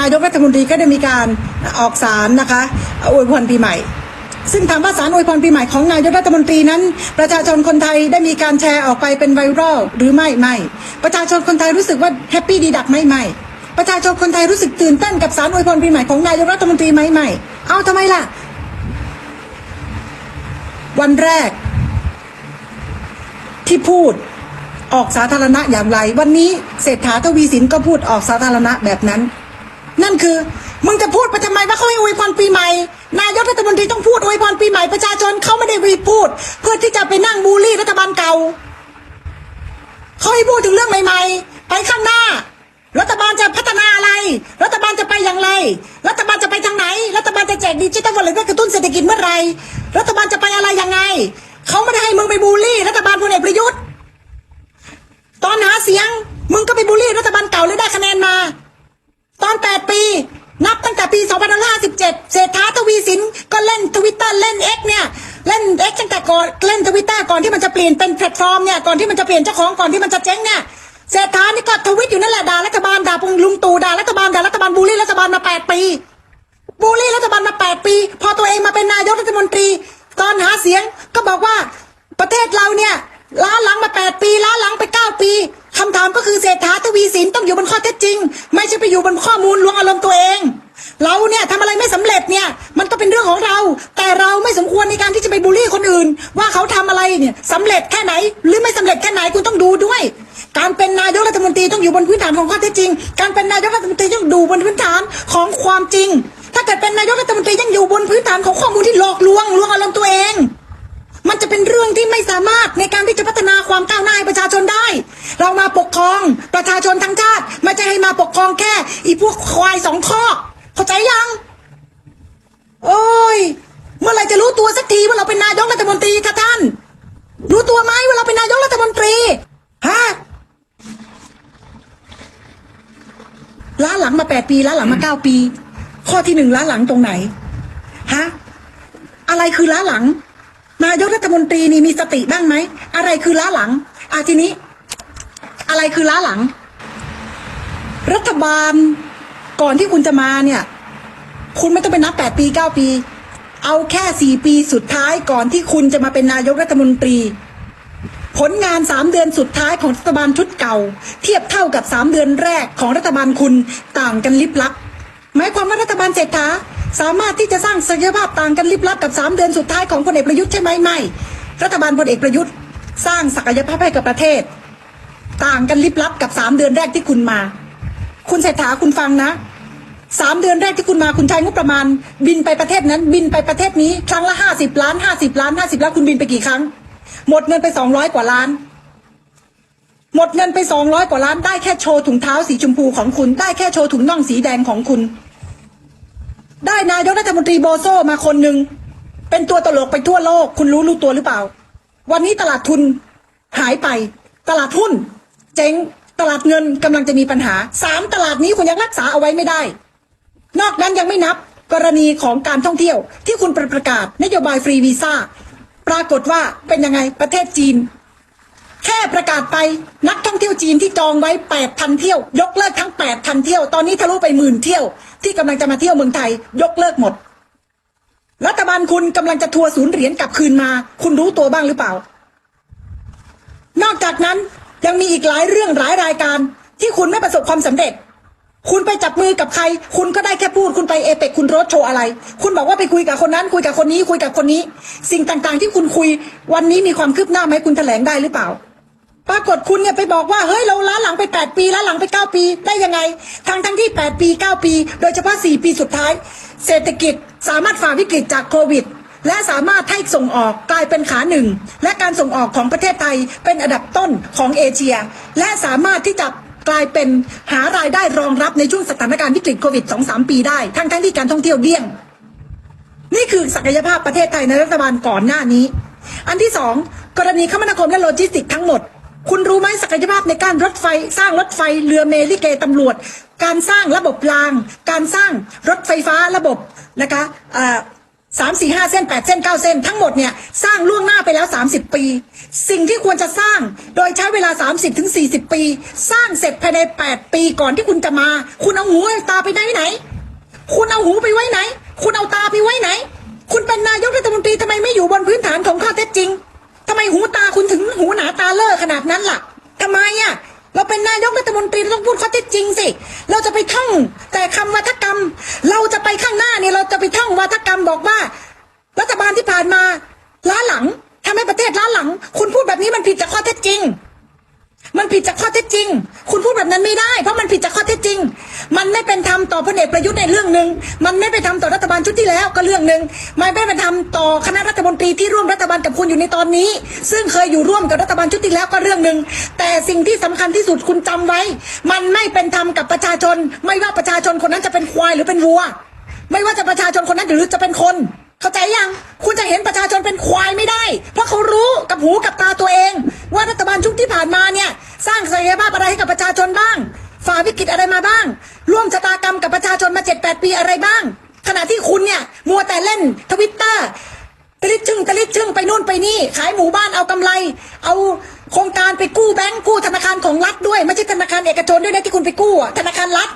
นายกรัฐมนตรีก็ได้มีการออกสารนะคะอวยพรปีใหม่ ซึ่งถามว่าสารอวยพรปีใหม่ของนายกรัฐมนตรีนั้น ประชาชนคนไทยได้มีการแชร์ออกไปเป็นไวรัลหรือไม่ไม่ประชาชนคนไทยรู้สึกว่าแฮปปี้ดีดักไหม่ไม่ประชาชนคนไทยรู้สึกตื่นเต้นกับสารอวยพรปีใหม่ของนายกรัฐมนตรีไหมไม่เอาทำไมล่ะ วันแรก ที่พูดออกสาธารณะอย่างไร วันนี้เศรษฐาทวีสินก็พูดออกสาธารณะแบบนั้น นั่นคือ มึงจะพูดไปทำไมว่าเขาให้อวยพรปีใหม่ นายกรัฐมนตรีต้องพูดอวยพรปีใหม่ประชาชนเขาไม่ได้ไปพูด เพื่อที่จะไปนั่งบูลลี่รัฐบาลเก่าเขาให้พูดถึงเรื่องใหม่ ๆ ไปข้างหน้า รัฐบาลจะพัฒนาอะไร รัฐบาลจะไปอย่างไร รัฐบาลจะไปทางไหน รัฐบาลจะแจกดิจิทัลวอลเล็ตเพื่อกระตุ้นเศรษฐกิจเมื่อไหรรัฐบาลจะไปอะไรยังไงเขาไม่ได้ให้มึงไปบูลลี่ รัฐบาลพลเอกประยุทธ์ ตอนหาเสียง มึงก็ไปบูลลี่รัฐบาลเก่าเลยได้คะแนนมา ปีนับตั้งแต่ปี 2557 เศรษฐาทวีสินก็เล่นทวิตเตอร์เล่น X เนี่ย เล่น X ตั้งแต่ก่อนเล่นทวิตเตอร์ก่อนที่มันจะเปลี่ยนเป็นแพลตฟอร์มเนี่ย ก่อนที่มันจะเปลี่ยนเจ้าของก่อนที่มันจะเจ๊งเนี่ย เศรษฐานี่ก็ทวิตอยู่นั่นแหละด่ารัฐบาลด่าพงลุงตู่ด่ารัฐบาลด่ารัฐบาลบูลลี่รัฐบาลมา 8 ปีบูลลี่รัฐบาลมา 8 ปี พอตัวเองมาเป็นนายกรัฐมนตรี ตอนหาเสียงก็บอกว่าประเทศเราเนี่ยล้าหลังมา 8 ปีล้าหลังไป 9 ปี คำถามก็คือเศรษฐาทวีสินต้องอยู่บนข้อเท็จจริง ไม่ใช่ไปอยู่บนข้อมูลลวงอารมณ์ตัวเอง เราเนี่ยทำอะไรไม่สำเร็จเนี่ย มันก็เป็นเรื่องของเรา แต่เราไม่สมควรในการที่จะไปบูลลี่คนอื่น ว่าเขาทำอะไรเนี่ยสำเร็จแค่ไหน หรือไม่สำเร็จแค่ไหนคุณต้องดูด้วย การเป็นนายกรัฐมนตรีต้องอยู่บนพื้นฐานของข้อเท็จจริง การเป็นนายกรัฐมนตรีต้องดูบนพื้นฐานของความจริง ถ้าเกิดเป็นนายกรัฐมนตรียังอยู่บนพื้นฐานของข้อมูลที่หลอกลวงลวงอารมณ์ตัวเอง มันจะเป็นเรื่องที่ไม่สามารถในการที่จะพัฒนาความก้าวหน้าให้ประชาชนได้ เรามาปกครองประชาชนทั้งชาติไม่ใช่ให้มาปกครองแค่ อีพวกควายสองข้อเข้าใจยัง โอ้ย เมื่อไรจะรู้ตัวสักทีว่าเราเป็นนายกรัฐมนตรีคะท่าน รู้ตัวไหมว่าเราเป็นนายกรัฐมนตรีฮะล้าหลังมาแปดปีล้าหลังมาเก้าปี ข้อที่หนึ่งล้าหลังตรงไหนฮะอะไรคือล้าหลังนายก มนตรีนี่มีสติบ้างไหม อะไรคือล้าหลังอาทีนี้ อะไรคือล้าหลัง รัฐบาลก่อนที่คุณจะมาเนี่ย คุณไม่ต้องไปนับแปดปีเก้าปี เอาแค่สี่ปีสุดท้ายก่อนที่คุณจะมาเป็นนายกรัฐมนตรี ผลงานสามเดือนสุดท้ายของรัฐบาลชุดเก่า เทียบเท่ากับสามเดือนแรกของรัฐบาลคุณต่างกันลิบลับหมายความว่ารัฐบาลเศรษฐา สามารถที่จะสร้างศักยภาพต่างกันลิบลับกับสามเดือนสุดท้ายของพลเอกประยุทธ์ใช่ไหมไม่ รัฐบาลพลเอกประยุทธ์ สร้างศักยภาพให้กับประเทศ ต่างกันลิบลับกับสามเดือนแรกที่คุณมา คุณเศรษฐาคุณฟังนะสามเดือนแรกที่คุณมาคุณใช้งบประมาณ บินไปประเทศนั้น บินไปประเทศนี้ครั้งละห้าสิบล้านห้าสิบล้านห้าสิบล้านคุณบินไปกี่ครั้ง หมดเงินไปสองร้อยกว่าล้าน หมดเงินไปสองร้อยกว่าล้านได้แค่โชว์ถุงเท้าสีชมพูของคุณ ได้แค่โชว์ถุงน่องสีแดงของคุณ ได้นายกรัฐมนตรีโบโซมาคนหนึ่งเป็นตัวตลกไปทั่วโลก คุณรู้รู้ตัวหรือเปล่า วันนี้ตลาดทุนหายไป ตลาดหุ้น เจ๊งตลาดเงินกำลังจะมีปัญหาสามตลาดนี้คุณยังรักษาเอาไว้ไม่ได้ นอกนั้นยังไม่นับกรณีของการท่องเที่ยว ที่คุณประกาศนโยบายฟรีวีซ่าปรากฏว่าเป็นยังไงประเทศจีน แค่ประกาศไปนักท่องเที่ยวจีนที่จองไว้แปดพันเที่ยว ยกเลิกทั้งแปดพันเที่ยว ตอนนี้ทะลุไปหมื่นเที่ยว ที่กำลังจะมาเที่ยวเมืองไทย ยกเลิกหมด รัฐบาลคุณกำลังจะทัวร์ศูนย์เหรียญกลับคืนมา คุณรู้ตัวบ้างหรือเปล่า นอกจากนั้นยังมีอีกหลายเรื่องหลายรายการ ที่คุณไม่ประสบความสำเร็จ คุณไปจับมือกับใคร คุณก็ได้แค่พูด คุณไปเอเปกคุณโรดโชว์อะไร คุณบอกว่าไปคุยกับคนนั้น คุยกับคนนี้ คุยกับคนนี้ สิ่งต่างๆ ที่คุณคุย วันนี้มีความคืบหน้าไหมคุณแถลงได้หรือเปล่า ปรากฏคุณเนี่ยไปบอกว่าเฮ้ยเราล้าหลังไป 8 ปีล้าหลังไป 9 ปี ได้ยังไงทั้งทั้งที่ 8 ปี 9 ปี โดยเฉพาะ 4 ปีสุดท้าย เศรษฐกิจสามารถฝ่าวิกฤตจากโควิด และสามารถให้ส่งออกกลายเป็นขาหนึ่ง และการส่งออกของประเทศไทยเป็นอันดับต้นของเอเชีย และสามารถที่จะกลายเป็นหารายได้รองรับในช่วงสถานการณ์วิกฤตโควิด 2-3 ปีได้ทั้งทั้งที่การท่องเที่ยวเดี้ยง นี่คือศักยภาพประเทศไทยในรัฐบาลก่อนหน้านี้ อันที่สองกรณีคมนาคมและโลจิสติกทั้งหมด คุณรู้ไหมศักยภาพในการรถไฟ สร้างรถไฟเรือเมลิเกตำรวจ การสร้างระบบราง การสร้างรถไฟฟ้าระบบนะคะสามสี่ห้าเส้นแปดเส้นเก้าเส้นทั้งหมดเนี่ยสร้างล่วงหน้าไปแล้วสามสิบปี สิ่งที่ควรจะสร้างโดยใช้เวลาสามสิบถึงสี่สิบปี สร้างเสร็จภายในแปดปีก่อนที่คุณจะมา คุณเอาหูตาไปไหนไหน คุณเอาหูไปไว้ไหน คุณเอาตาไปไว้ไหน คุณเป็นนายกรัฐมนตรีทำไมไม่อยู่บนพื้นฐานของข้อเท็จจริง หูตาคุณถึงหูหนาตาเลอะขนาดนั้นล่ะทำไมอะเราเป็นนายกรัฐมนตรีเราต้องพูดข้อเท็จจริงสิ เราจะไปท่องแต่คำวัฒกรรม เราจะไปข้างหน้าเนี่ยเราจะไปท่องวัฒกรรมบอกว่า รัฐบาลที่ผ่านมาล้าหลังทำให้ประเทศล้าหลัง คุณพูดแบบนี้มันผิดจากข้อเท็จจริง มันผิดจากข้อเท็จจริง คุณพูดแบบนั้นไม่ได้ เพราะมันผิดจากข้อเท็จจริง มันไม่เป็นธรรมต่อพลเอกประยุทธ์ในเรื่องหนึ่งมันไม่เป็นธรรมต่อรัฐบาลชุดที่แล้วก็เรื่องหนึ่งมันไม่เป็นธรรมต่อคณะรัฐมนตรีที่ร่วมรัฐบาลกับคุณอยู่ในตอนนี้ ซึ่งเคยอยู่ร่วมกับรัฐบาลชุดที่แล้วก็เรื่องหนึ่งแต่สิ่งที่สำคัญที่สุดคุณจำไว้ มันไม่เป็นธรรมกับประชาชน ไม่ว่าประชาชนคนนั้นจะเป็นควายหรือเป็นวัว ไม่ว่าจะประชาชนคนนั้นหรือจะเป็นคนเข้าใจยัง คุณจะเห็นประชาชนเป็นควายไม่ได้ เพราะเขารู้กับหูกับตาตัวเอง ว่ารัฐบาลชุดที่ผ่านมาเนี่ย สร้างศักยภาพอะไรให้กับประชาชนบ้าง ฝ่าวิกฤตอะไรมาบ้าง ร่วมชะตากรรมกับประชาชนมาเจ็ดแปดปีอะไรบ้าง ขณะที่คุณเนี่ย มัวแต่เล่นทวิตเตอร์ตะลิดชึ่งตะลิดชึ่งไปนู่นไปนี่ ขายหมู่บ้านเอากำไร เอาโครงการไปกู้แบงก์กู้ธนาคารของรัฐด้วย ไม่ใช่ธนาคารเอกชนด้วยนะที่คุณไปกู้ธนาคารรัฐ